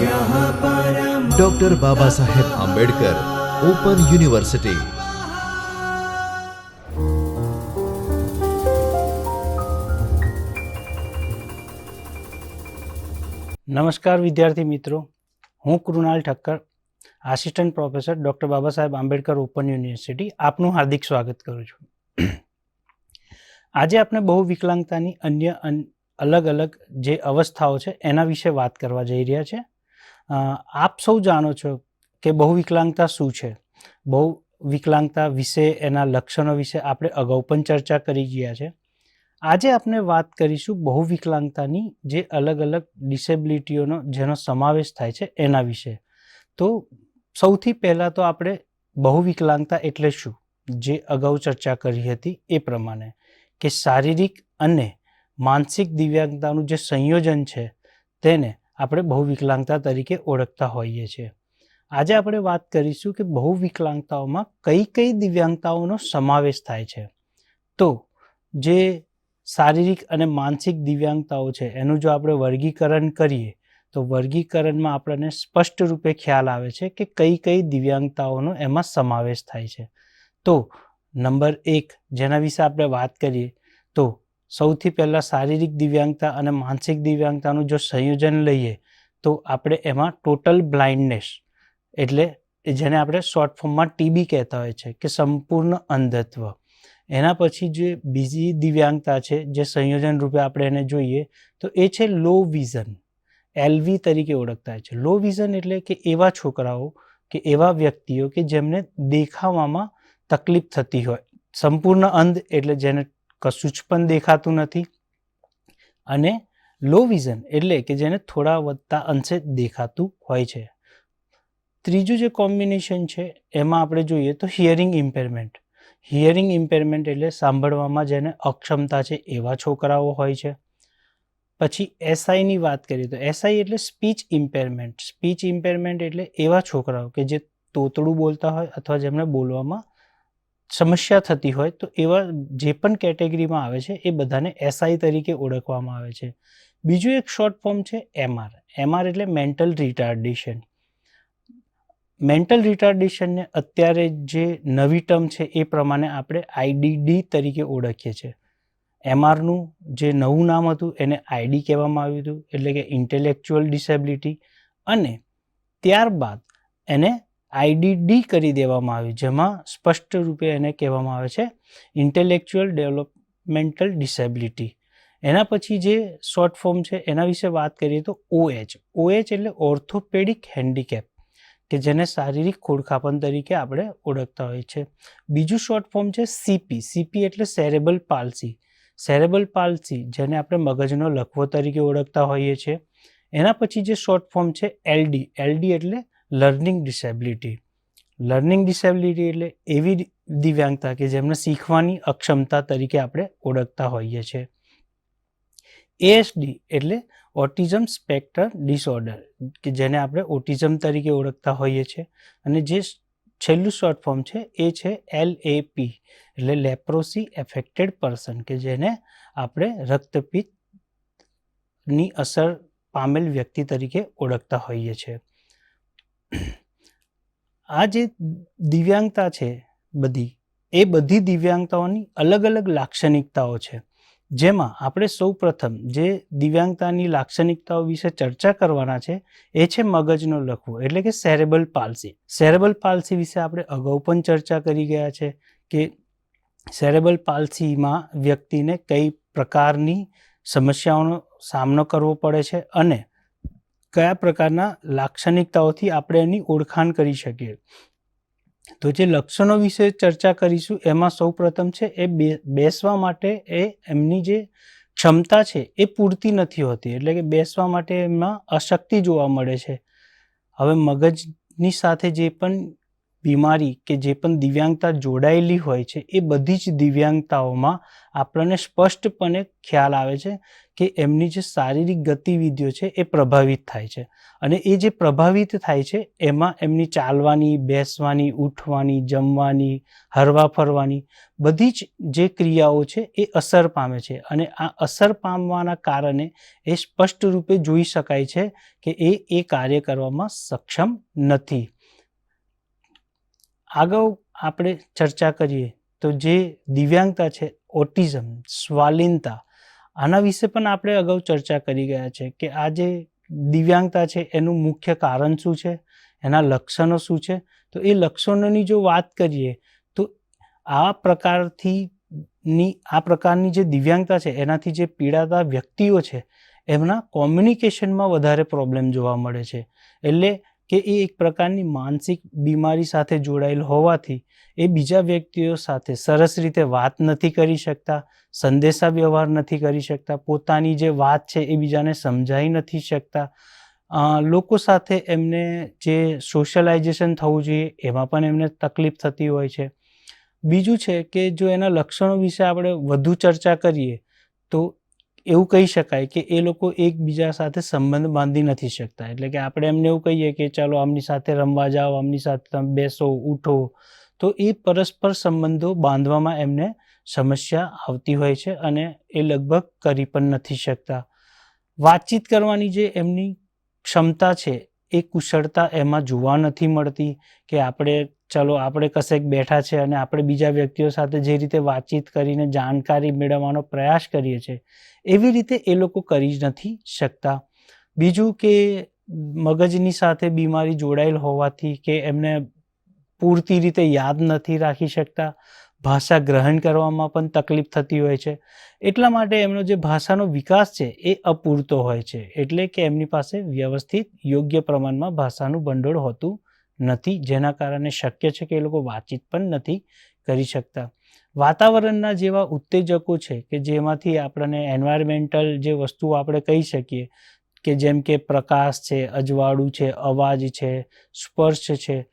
Doctor બાબા Saheb Ambedkar open university નમસ્કાર વિદ્યાર્થી મિત્રો હું Krunal Thakkar assistant professor doctor Baba Saheb Ambedkar open university આપનું હાર્દિક સ્વાગત કરું છું આજે આપણે બહુ વિકલાંગતાની અન્ય અલગ અલગ જે અવસ્થાઓ છે એના વિશે વાત કરવા જઈ રહ્યા છે આપ સૌ જાણો છો કે બહુ વિકલાંગતા શું છે? બહુ વિકલાંગતા વિશે, એના લક્ષણો વિશે આપણે અગાઉ પણ ચર્ચા કરી ગયા છે. આજે આપણે વાત કરીશું બહુ વિકલાંગતાની જે અલગ અલગ ડિસેબિલિટીઓનો જેનો સમાવેશ થાય છે એના વિશે. તો સૌથી પહેલાં તો આપણે બહુ વિકલાંગતા એટલે શું? જે અગાઉ ચર્ચા કરી હતી એ પ્રમાણે. કે શારીરિક અને માનસિક દિવ્યાંગતાનું જે સંયોજન છે તેને આપણે બહુ વિકલાંગતા તરીકે ઓળખતા હોઈએ છીએ. આજે આપણે વાત કરીશું કે બહુ વિકલાંગતાઓમાં કઈ કઈ દિવ્યાંગતાઓનો સમાવેશ થાય છે. તો જે શારીરિક અને માનસિક દિવ્યાંગતાઓ છે, એનું જો આપણે વર્ગીકરણ કરીએ, તો વર્ગીકરણમાં આપણને સ્પષ્ટ રૂપે ખ્યાલ આવે છે કે કઈ કઈ દિવ્યાંગતાઓનો એમાં સમાવેશ થાય છે. તો નંબર એક, જેના વિશે આપણે વાત કરીએ, તો સૌથી પહેલાં શારીરિક દિવ્યાંગતા અને માનસિક દિવ્યાંગતાનું જો સંયોજન લઈએ, તો આપણે એમાં ટોટલ બ્લાઇન્ડનેસ એટલે જેને આપણે શોર્ટ ફોર્મમાં ટીબી કહેતા હોય છે, કે સંપૂર્ણ અંધત્વ. એના પછી જે બીજી દિવ્યાંગતા છે, જે સંયોજન રૂપે આપણે એને જોઈએ, તો એ છે લો વિઝન એલવી તરીકે ઓળખતા હોય છે. લો વિઝન એટલે કે એવા છોકરાઓ, કે એવા વ્યક્તિઓ કે જેમને દેખાવામાં તકલીફ થતી હોય. સંપૂર્ણ અંધ એટલે જેને કશું જ પણ દેખાતું નથી. અને લો વિઝન એટલે કે જેને થોડા વધતા અંશે દેખાતું હોય છે. ત્રીજું જે કોમ્બિનેશન છે, એમાં આપણે જોઈએ તો હિયરિંગ ઇમ્પેરમેન્ટ હિયરિંગ ઇમ્પેરમેન્ટ એટલે સાંભળવામાં જેને અક્ષમતા છે એવા છોકરાઓ હોય છે. પછી એસઆઈની વાત કરીએ તો એસઆઈ એટલે સ્પીચ ઇમ્પેરમેન્ટ સ્પીચ ઇમ્પેરમેન્ટ એટલે એવા છોકરાઓ કે જે તોતડું બોલતા હોય અથવા જેમને બોલવામાં સમસ્યા થતી હોય તો એવા જે પણ કેટેગરીમાં આવે છે, એ બધાને એસઆઈ તરીકે ઓળખવામાં આવે છે. બીજું એક શોર્ટ ફોર્મ છે એમઆર. એમઆર એટલે મેન્ટલ રિટાર્ડેશન મેન્ટલ રિટાર્ડેશનને અત્યારે જે નવી ટર્મ છે એ પ્રમાણે આપણે આઈડીડી તરીકે ઓળખીએ છીએ. એમઆરનું જે નવું નામ હતું એને આઈડી કહેવામાં આવ્યું હતું, એટલે કે ઇન્ટેલેક્ચુઅલ ડિસેબિલિટી અને ત્યારબાદ એને આઈડીડી કરી દેવામાં આવ્યું જેમાં સ્પષ્ટ રૂપે એને કહેવામાં આવે છે ઇન્ટેલેક્ચુઅલ ડેવલપમેન્ટલ ડિસેબિલિટી એના પછી જે શોર્ટ ફોર્મ છે, એના વિશે વાત કરીએ તો ઓએચ ઓએચ એટલે ઓર્થોપેડિક હેન્ડીકેપ કે જેને શારીરિક ખોડખાપણ તરીકે આપણે ઓળખતા હોઈએ છીએ. બીજું શોર્ટ ફોર્મ છે સીપી સીપી એટલે સેરેબલ પાલસી સેરેબલ પાલસી જેને આપણે મગજનો લખવો તરીકે ઓળખતા હોઈએ છીએ. એના પછી જે શોર્ટ ફોર્મ છે એલડી એલડી એટલે લર્નિંગ ડિસેબિલિટી. લર્નિંગ ડિસેબિલિટી એટલે એવી દિવ્યાંગતા કે જેમને શીખવાની અક્ષમતા તરીકે આપણે ઓળખતા હોઈએ છીએ. એએસડી એટલે ઓટિઝમ સ્પેક્ટર ડિસઓર્ડર કે જેને આપણે ઓટિઝમ તરીકે ઓળખતા હોઈએ છીએ. અને જે છેલ્લું શોર્ટ ફોર્મ છે, એ છે એલ એપી એટલે લેપ્રોસી એફેક્ટેડ પર્સન કે જેને આપણે રક્તપિત્તની અસર પામેલ વ્યક્તિ તરીકે ઓળખતા હોઈએ છીએ. આ જે દિવ્યાંગતા છે બધી, એ બધી દિવ્યાંગતાઓની અલગ અલગ લાક્ષણિકતાઓ છે. જેમાં આપણે સૌ પ્રથમ જે દિવ્યાંગતાની લાક્ષણિકતાઓ વિશે ચર્ચા કરવાના છે, એ છે મગજનો લખવો, એટલે કે સેરેબલ પાલસી સેરેબલ પાલસી વિશે આપણે અગાઉ પણ ચર્ચા કરી ગયા છે કે સેરેબલ પાલસીમાં વ્યક્તિને કઈ પ્રકારની સમસ્યાઓનો સામનો કરવો પડે છે અને કયા પ્રકારના લાક્ષણિકતાઓથી આપણે એની ઓળખાણ કરી શકીએ? તો જે લક્ષણો વિશે ચર્ચા કરીશું, એમાં સૌ પ્રથમ છે એ બેસવા માટે એ એમની જે ક્ષમતા છે એ પૂરતી નથી હોતી. એટલે કે બેસવા માટે એમાં અશક્તિ જોવા મળે છે. હવે મગજની સાથે જે પણ બીમારી કે જે પણ દિવ્યાંગતા જોડાયેલી હોય છે, એ બધી જ દિવ્યાંગતાઓમાં આપણને સ્પષ્ટપણે ખ્યાલ આવે છે. કે એમની જે શારીરિક ગતિવિધિઓ છે એ પ્રભાવિત થાય છે. અને એ જે પ્રભાવિત થાય છે, એમાં એમની ચાલવાની, બેસવાની, ઉઠવાની, જમવાની, હરવા ફરવાની બધી જ જે ક્રિયાઓ છે એ અસર પામે છે. અને આ અસર પામવાના કારણે એ સ્પષ્ટ રૂપે જોઈ શકાય છે કે એ એ કાર્ય કરવામાં સક્ષમ નથી. આગળ આપણે ચર્ચા કરીએ તો જે દિવ્યાંગતા છે, ઓટિઝમ, સ્વાલિનતા આના વિશે પણ આપણે અગાઉ ચર્ચા કરી ગયા છે કે આ જે દિવ્યાંગતા છે, એનું મુખ્ય કારણ શું છે, એના લક્ષણો શું છે? તો એ લક્ષણોની જો વાત કરીએ, તો આ પ્રકારથી ની આ પ્રકારની જે દિવ્યાંગતા છે, એનાથી જે પીડાતા વ્યક્તિઓ છે, એમના કોમ્યુનિકેશનમાં વધારે પ્રોબ્લેમ જોવા મળે છે. એટલે કે એ એક પ્રકારની માનસિક બીમારી સાથે જોડાયેલ હોવાથી એ બીજા વ્યક્તિઓ સાથે સરસ રીતે વાત નથી કરી શકતા સંદેશા વ્યવહાર નથી કરી શકતા, પોતાની જે વાત છે એ બીજાને સમજાઈ નથી શકતા. લોકો સાથે એમને જે સોશિયલાઇઝેશન થવું જોઈએ એમાં પણ એમને તકલીફ થતી હોય છે. બીજું છે કે જો એના લક્ષણો વિશે આપણે વધુ ચર્ચા કરીએ તો એવું કહી શકાય કે એ લોકો એકબીજા સાથે સંબંધ બાંધી નથી શકતા. એટલે કે આપણે એમને એવું કહીએ કે ચાલો આમની સાથે રમવા જાઓ, આમની સાથે તમે બેસો, ઉઠો. તો એ પરસ્પર સંબંધો બાંધવામાં એમને સમસ્યા આવતી હોય છે અને એ લગભગ કરી પણ નથી શકતા. વાતચીત કરવાની જે એમની ક્ષમતા છે, એ કુશળતા એમાં જોવા નથી મળતી કે આપણે ચલો આપણે કશેક બેઠા છે અને આપણે બીજા વ્યક્તિઓ સાથે જે રીતે વાતચીત કરીને જાણકારી મેળવવાનો પ્રયાસ કરીએ છીએ એવી રીતે એ લોકો કરી જ નથી શકતા. બીજું કે મગજની સાથે બીમારી જોડાયેલ હોવાથી કે એમને પૂરતી રીતે યાદ નથી રાખી શકતા. ભાષા ગ્રહણ કરવામાં પણ તકલીફ થતી હોય છે. એટલા માટે એમનો જે ભાષાનો વિકાસ છે એ અપૂરતો હોય છે. એટલે કે એમની પાસે વ્યવસ્થિત, યોગ્ય પ્રમાણમાં ભાષાનું ભંડોળ હોતું નથી, જેના કારણે શક્ય છે કે એ લોકો વાતચીત પણ નથી કરી શકતા. વાતાવરણના જેવા ઉત્તેજકો છે કે જેમાંથી આપણને એન્વાયરમેન્ટલ જે વસ્તુઓ આપણે કહી શકીએ કે જેમ કે પ્રકાશ છે, અજવાળું છે, અવાજ છે, સ્પર્શ છે,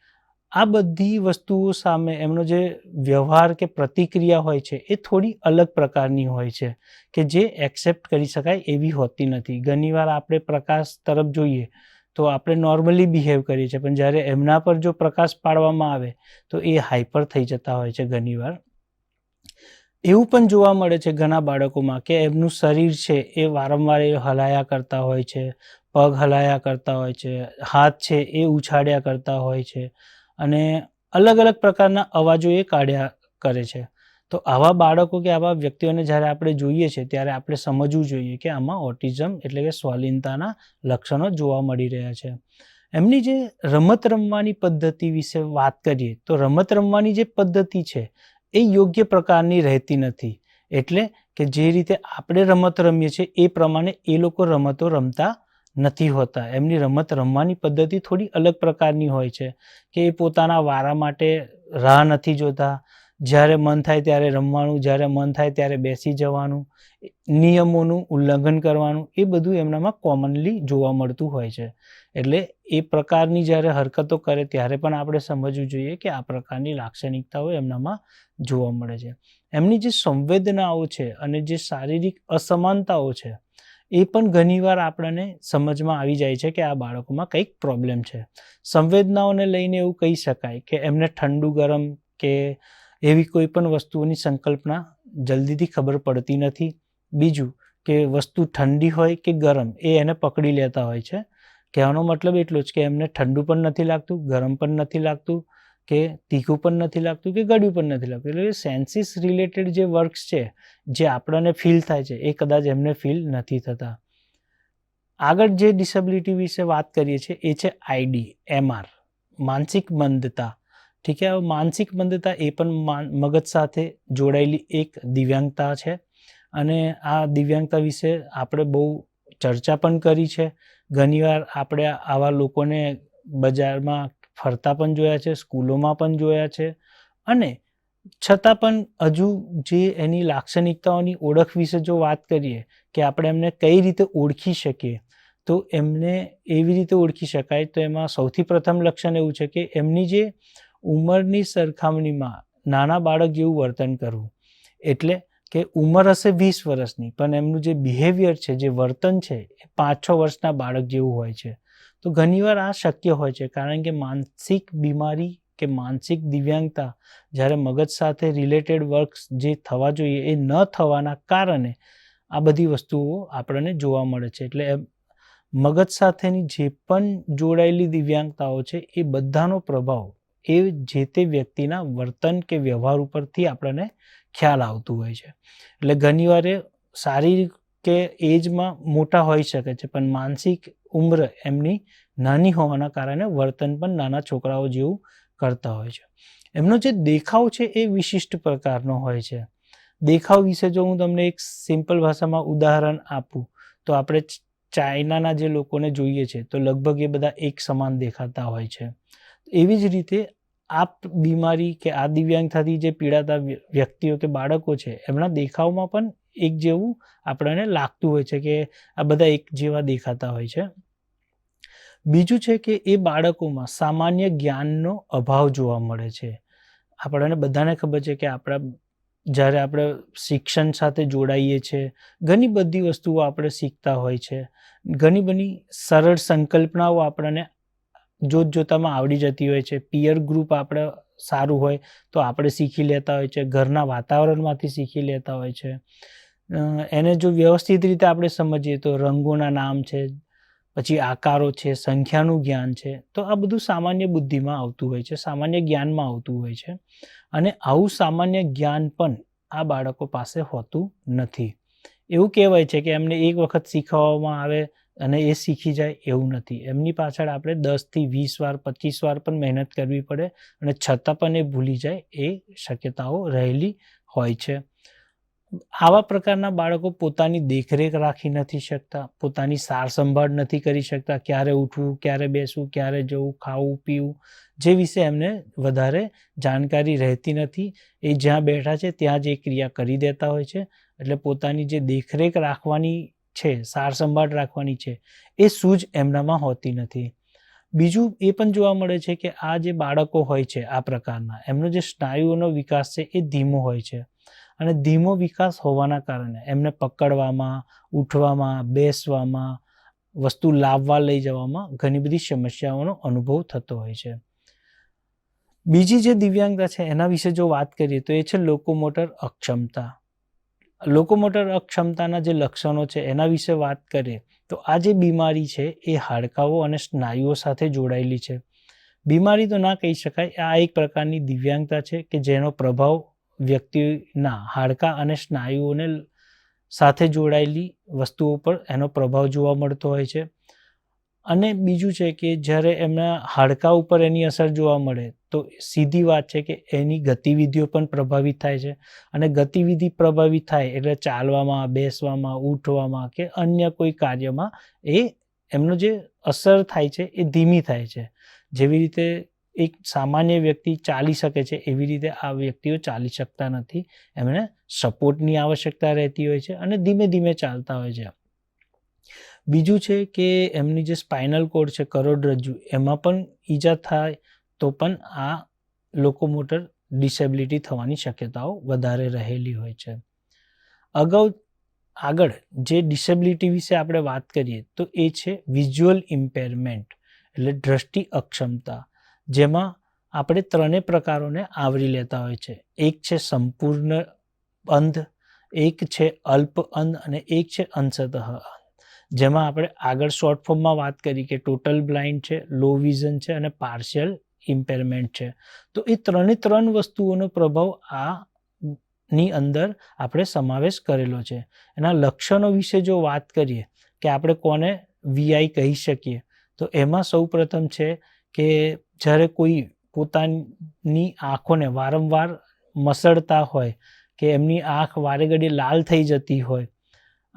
આ બધી વસ્તુઓ સામે એમનો જે વ્યવહાર કે પ્રતિક્રિયા હોય છે એ થોડી અલગ પ્રકારની હોય છે કે જે એક્સેપ્ટ કરી શકાય એવી હોતી નથી. ઘણીવાર આપણે પ્રકાશ તરફ જોઈએ તો આપણે નોર્મલી બિહેવ કરીએ છીએ. પણ જ્યારે એમના પર જો પ્રકાશ પાડવામાં આવે, તો એ હાઈપર થઈ જતા હોય છે ઘણીવાર. એવું પણ જોવા મળે છે ઘણા બાળકોમાં કે એમનું શરીર છે એ વારંવાર એ હલાયા કરતા હોય છે, પગ હલાયા કરતા હોય છે, હાથ છે એ ઉછાળ્યા કરતા હોય છે અને અલગ અલગ પ્રકારના અવાજો એ કાઢ્યા કરે છે. તો આવા બાળકો કે આવા વ્યક્તિઓને જ્યારે આપણે જોઈએ છે, ત્યારે આપણે સમજવું જોઈએ કે આમાં ઓટિઝમ એટલે કે સ્વાલિનતાના લક્ષણો જોવા મળી રહ્યા છે. એમની જે રમત રમવાની પદ્ધતિ વિશે વાત કરીએ, તો રમત રમવાની જે પદ્ધતિ છે, એ યોગ્ય પ્રકારની રહેતી નથી. એટલે કે જે રીતે આપણે રમત રમીએ છીએ, એ પ્રમાણે એ લોકો રમતો રમતા નથી હોતા. એમની રમત રમવાની પદ્ધતિ થોડી અલગ પ્રકારની હોય છે, કે એ પોતાના વારા માટે રાહ નથી જોતા જ્યારે મન થાય ત્યારે રમવાનું, જ્યારે મન થાય ત્યારે બેસી જવાનું, નિયમોનું ઉલ્લંઘન કરવાનું, એ બધું એમનામાં કોમનલી જોવા મળતું હોય છે. એટલે એ પ્રકારની જ્યારે હરકતો કરે ત્યારે પણ આપણે સમજવું જોઈએ કે આ પ્રકારની લાક્ષણિકતાઓ એમનામાં જોવા મળે છે. એમની જે સંવેદનાઓ છે અને જે શારીરિક અસમાનતાઓ છે, એ પણ ઘણીવાર આપણને સમજમાં આવી જાય છે કે આ બાળકોમાં કંઈક પ્રોબ્લેમ છે. સંવેદનાઓને લઈને એવું કહી શકાય કે એમને ઠંડુ ગરમ કે એવી કોઈ પણ વસ્તુઓની સંકલ્પના જલ્દીથી ખબર પડતી નથી. બીજું કે વસ્તુ ઠંડી હોય કે ગરમ, એ એને પકડી લેતા હોય છે. કહેવાનો મતલબ એટલો જ કે એમને ઠંડુ પણ નથી લાગતું, ગરમ પણ નથી લાગતું, કે તીખું પણ નથી લાગતું, કે ગળ્યું પણ નથી લાગતું. એટલે સેન્સીસ રિલેટેડ જે વર્ક્સ છે, જે આપણને ફીલ થાય છે, એ કદાચ એમને ફીલ નથી થતા. આગળ જે ડિસેબિલિટી વિશે વાત કરીએ છીએ, એ છે આઈડી એમઆર માનસિક મંદતા. ઠીક છે? માનસિક મંદતા એ પણ મગજ સાથે જોડાયેલી એક દિવ્યાંગતા છે. અને આ દિવ્યાંગતા વિશે આપણે બહુ ચર્ચા પણ કરી છે. ઘણીવાર આપણે આવા લોકોને બજારમાં ફરતા પણ જોયા છે, સ્કૂલોમાં પણ જોયા છે. અને છતાં પણ હજુ જે એની લાક્ષણિકતાઓની ઓળખ વિશે જો વાત કરીએ કે આપણે એમને કઈ રીતે ઓળખી શકીએ, તો એમને એવી રીતે ઓળખી શકાય. તો એમાં સૌથી પ્રથમ લક્ષણ એવું છે કે એમની જે ઉંમરની સરખામણીમાં નાના બાળક જેવું વર્તન કરવું. એટલે કે ઉંમર હશે વીસ વર્ષની, પણ એમનું જે બિહેવિયર છે, જે વર્તન છે, એ પાંચ છ વર્ષના બાળક જેવું હોય છે. તો ઘણીવાર આ શક્ય હોય છે, કારણ કે માનસિક બીમારી કે માનસિક દિવ્યાંગતા જ્યારે મગજ સાથે રિલેટેડ વર્ક્સ જે થવા જોઈએ એ ન થવાના કારણે આ બધી વસ્તુઓ આપણને જોવા મળે છે. એટલે મગજ સાથેની જે પણ જોડાયેલી દિવ્યાંગતાઓ છે, એ બધાનો પ્રભાવ એ જે તે વ્યક્તિના વર્તન કે વ્યવહાર ઉપરથી આપણને ખ્યાલ આવતું હોય છે. એટલે ઘણીવાર શારીરિક કે એજમાં મોટા હોઈ શકે છે, પણ માનસિક ઉંમર એમની નાની હોવાના કારણે વર્તન પણ નાના છોકરાઓ જેવું કરતા હોય છે. એમનો જે દેખાવ છે એ વિશિષ્ટ પ્રકારનો હોય છે. દેખાવ વિશે જો હું તમને એક સિમ્પલ ભાષામાં ઉદાહરણ આપું, તો આપણે ચાઇનાના જે લોકોને જોઈએ છે, તો લગભગ એ બધા એક સમાન દેખાતા હોય છે. એવી જ રીતે આ બીમારી કે આ દિવ્યાંગતાથી જે પીડાતા વ્યક્તિઓ કે બાળકો છે, એમના દેખાવમાં પણ એક જેવું આપણને લાગતું હોય છે કે આ બધા એક જેવા દેખાતા હોય છે. બીજું છે કે એ બાળકોમાં સામાન્ય જ્ઞાનનો અભાવ જોવા મળે છે. આપણને બધાને ખબર છે કે આપણા, જ્યારે આપણે શિક્ષણ સાથે જોડાઈએ છીએ ઘણી બધી વસ્તુઓ આપણે શીખતા હોય છે. ઘણી બધી સરળ સંકલ્પનાઓ આપણને જોત જોતામાં આવડી જતી હોય છે. પિયર ગ્રુપ આપણે સારું હોય તો આપણે શીખી લેતા હોય છે. ઘરના વાતાવરણમાંથી શીખી લેતા હોય છે. એને જો વ્યવસ્થિત રીતે આપણે સમજીએ તો રંગોના નામ છે, પછી આકારો છે, સંખ્યાનું જ્ઞાન છે, તો આ બધું સામાન્ય બુદ્ધિમાં આવતું હોય છે, સામાન્ય જ્ઞાનમાં આવતું હોય છે. અને આવું સામાન્ય જ્ઞાન પણ આ બાળકો પાસે હોતું નથી. એવું કહેવાય છે કે એમને એક વખત શીખવવામાં આવે અને એ શીખી જાય એવું નથી. એમની પાછળ આપણે દસથી વીસ વાર, પચીસ વાર પણ મહેનત કરવી પડે અને છતાં પણ એ ભૂલી જાય એ શક્યતાઓ રહેલી હોય છે. આવા પ્રકારના બાળકો પોતાની દેખરેખ રાખી નથી શકતા, પોતાની સાર સંભાળ નથી કરી શકતા, ક્યારે ઉઠવું, ક્યારે બેસવું, ક્યારે જવું, ખાવું, પીવું, જે વિશે એમને વધારે જાણકારી રહેતી નથી. એ જ્યાં બેઠા છે ત્યાં જ એ ક્રિયા કરી દેતા હોય છે. એટલે પોતાની જે દેખરેખ રાખવાની છે, સાર સંભાળ રાખવાની છે, એ સૂઝ એમનામાં હોતી નથી. બીજું એ પણ જોવા મળે છે કે આ જે બાળકો હોય છે આ પ્રકારના, એમનો જે સ્નાયુઓનો વિકાસ છે એ ધીમો હોય છે. અને ધીમો વિકાસ હોવાના કારણે એમને પકડવામાં, ઉઠવામાં, બેસવામાં, વસ્તુ લાવવા લઈ જવામાં ઘણી બધી સમસ્યાઓનો અનુભવ થતો હોય છે. બીજી જે દિવ્યાંગતા છે એના વિશે જો વાત કરીએ તો એ છે લોકોમોટર અક્ષમતા. લોકોમોટર અક્ષમતાના જે લક્ષણો છે એના વિશે વાત કરીએ, તો આ જે બીમારી છે એ હાડકાઓ અને સ્નાયુઓ સાથે જોડાયેલી છે. બીમારી તો ના કહી શકાય, આ એક પ્રકારની દિવ્યાંગતા છે કે જેનો પ્રભાવ વ્યક્તિના હાડકા અને સ્નાયુઓને સાથે જોડાયેલી વસ્તુઓ પર એનો પ્રભાવ જોવા મળતો હોય છે. અને બીજું છે કે જ્યારે એમના હાડકા ઉપર એની અસર જોવા મળે, તો સીધી વાત છે કે એની ગતિવિધિઓ પણ પ્રભાવિત થાય છે. અને ગતિવિધિ પ્રભાવિત થાય એટલે ચાલવામાં, બેસવામાં, ઉઠવામાં કે અન્ય કોઈ કાર્યમાં એ એમનો જે અસર થાય છે એ ધીમી થાય છે. જેવી રીતે એક સામાન્ય વ્યક્તિ ચાલી શકે છે, એવી રીતે આ વ્યક્તિઓ ચાલી શકતા નથી. એમને સપોર્ટની આવશ્યકતા રહેતી હોય છે અને ધીમે ધીમે ચાલતા હોય છે. બીજું છે કે એમની જે સ્પાઇનલ કોડ છે કરોડરજ્જુ એમાં પણ ઈજા થાય તો પણ આ લોકોમોટર ડિસેબિલિટી થવાની શક્યતાઓ વધારે રહેલી હોય છે. અગાઉ આગળ જે ડિસેબિલિટી વિશે આપણે વાત કરીએ તો એ છે વિઝ્યુઅલ ઇમ્પેરમેન્ટ એટલે દ્રષ્ટિ અક્ષમતા, જેમાં આપણે ત્રણેય પ્રકારોને આવરી લેતા હોય છે. એક છે સંપૂર્ણ અંધ, એક છે અલ્પ અંધ અને એક છે અંશતઃ. જેમાં આપણે આગળ શોર્ટ ફોર્મમાં વાત કરી કે ટોટલ બ્લાઇન્ડ છે લો વિઝન છે અને પાર્શિયલ ઇમ્પેરમેન્ટ છે. તો એ ત્રણે ત્રણ વસ્તુઓનો પ્રભાવ આ ની અંદર આપણે સમાવેશ કરેલો છે. એના લક્ષણો વિશે જો વાત કરીએ કે આપણે કોને વીઆઈ કહી શકીએ, તો એમાં સૌ પ્રથમ છે કે જ્યારે કોઈ પોતાની આંખોને વારંવાર મસળતા હોય કે એમની આંખ વારે ઘડી લાલ થઈ જતી હોય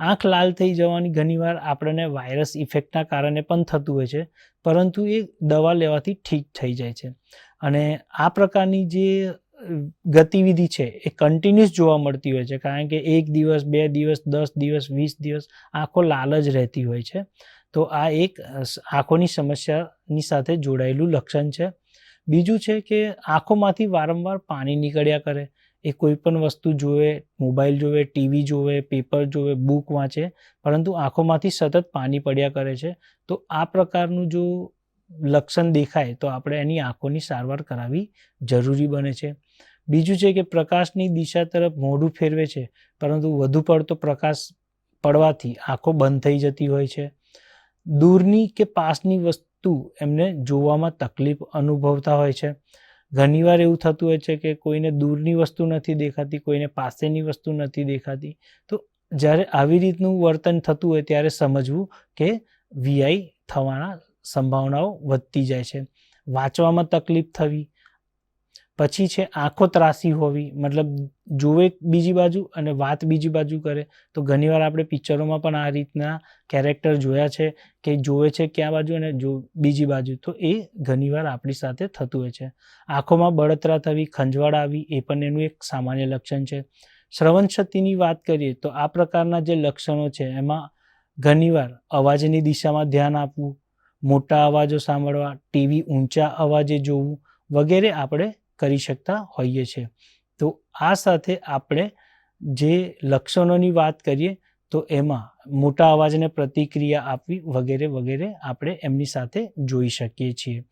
આંખ લાલ થઈ જવાની ઘણીવાર આપણને વાયરસ ઇફેક્ટના કારણે પણ થતું હોય છે, પરંતુ એ દવા લેવાથી ઠીક થઈ જાય છે. અને આ પ્રકારની જે ગતિવિધિ છે એ કન્ટિન્યુઅસ જોવા મળતી હોય છે, કારણ કે એક દિવસ, બે દિવસ, દસ દિવસ, વીસ દિવસ આંખો લાલ જ રહેતી હોય છે. તો આ એક આંખોની સમસ્યાની સાથે જોડાયેલું લક્ષણ છે. બીજું છે કે આંખોમાંથી વારંવાર પાણી નીકળ્યા કરે એ કોઈ પણ વસ્તુ જુએ મોબાઈલ જુએ ટીવી જોવે પેપર જોવે બુક વાંચે, પરંતુ આંખોમાંથી સતત પાણી પડ્યા કરે છે, તો આ પ્રકારનું જો લક્ષણ દેખાય, તો આપણે એની આંખોની સારવાર કરાવવી જરૂરી બને છે. બીજું છે કે પ્રકાશની દિશા તરફ મોઢું ફેરવે છે, પરંતુ વધુ પડતો પ્રકાશ પડવાથી આંખો બંધ થઈ જતી હોય છે. દૂરની કે પાસની વસ્તુ એમને જોવામાં તકલીફ અનુભવતા હોય છે. ઘણીવાર એવું થતું હોય છે કે કોઈને દૂરની વસ્તુ નથી દેખાતી, કોઈને પાસેની વસ્તુ નથી દેખાતી. તો જ્યારે આવી રીતનું વર્તન થતું હોય ત્યારે સમજવું કે વીઆઈ થવાના સંભાવનાઓ વધતી જાય છે. વાંચવામાં તકલીફ થવી પછી છે આંખો ત્રાસી હોવી, મતલબ જોવે બીજી બાજુ અને વાત બીજી બાજુ કરે, તો ઘણીવાર આપણે પિક્ચરોમાં પણ આ રીતના કેરેક્ટર જોયા છે કે જોવે છે ક્યાં બાજુ અને જો બીજી બાજુ. તો એ ઘણીવાર આપણી સાથે થતું હોય છે. આંખોમાં બળતરા થવી, ખંજવાળ આવી એ પણ એનું એક સામાન્ય લક્ષણ છે. શ્રવણ શક્તિની વાત કરીએ, તો આ પ્રકારના જે લક્ષણો છે, એમાં ઘણીવાર અવાજની દિશામાં ધ્યાન આપવું, મોટા અવાજો સાંભળવા, ટીવી ઊંચા અવાજે જોવું વગેરે આપણે કરી શકતા હોઈએ છીએ. તો આ સાથે આપણે જે લક્ષણોની વાત કરીએ, તો એમાં મોટા અવાજને પ્રતિક્રિયા આપવી વગેરે વગેરે આપણે એમની સાથે જોઈ શકીએ છીએ.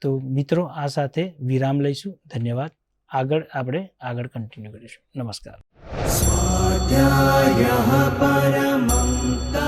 તો મિત્રો, આ સાથે વિરામ લઈશું. ધન્યવાદ. આગળ આપણે આગળ કન્ટિન્યુ કરીશું. નમસ્કાર. સ્વાધ્યાય પરમં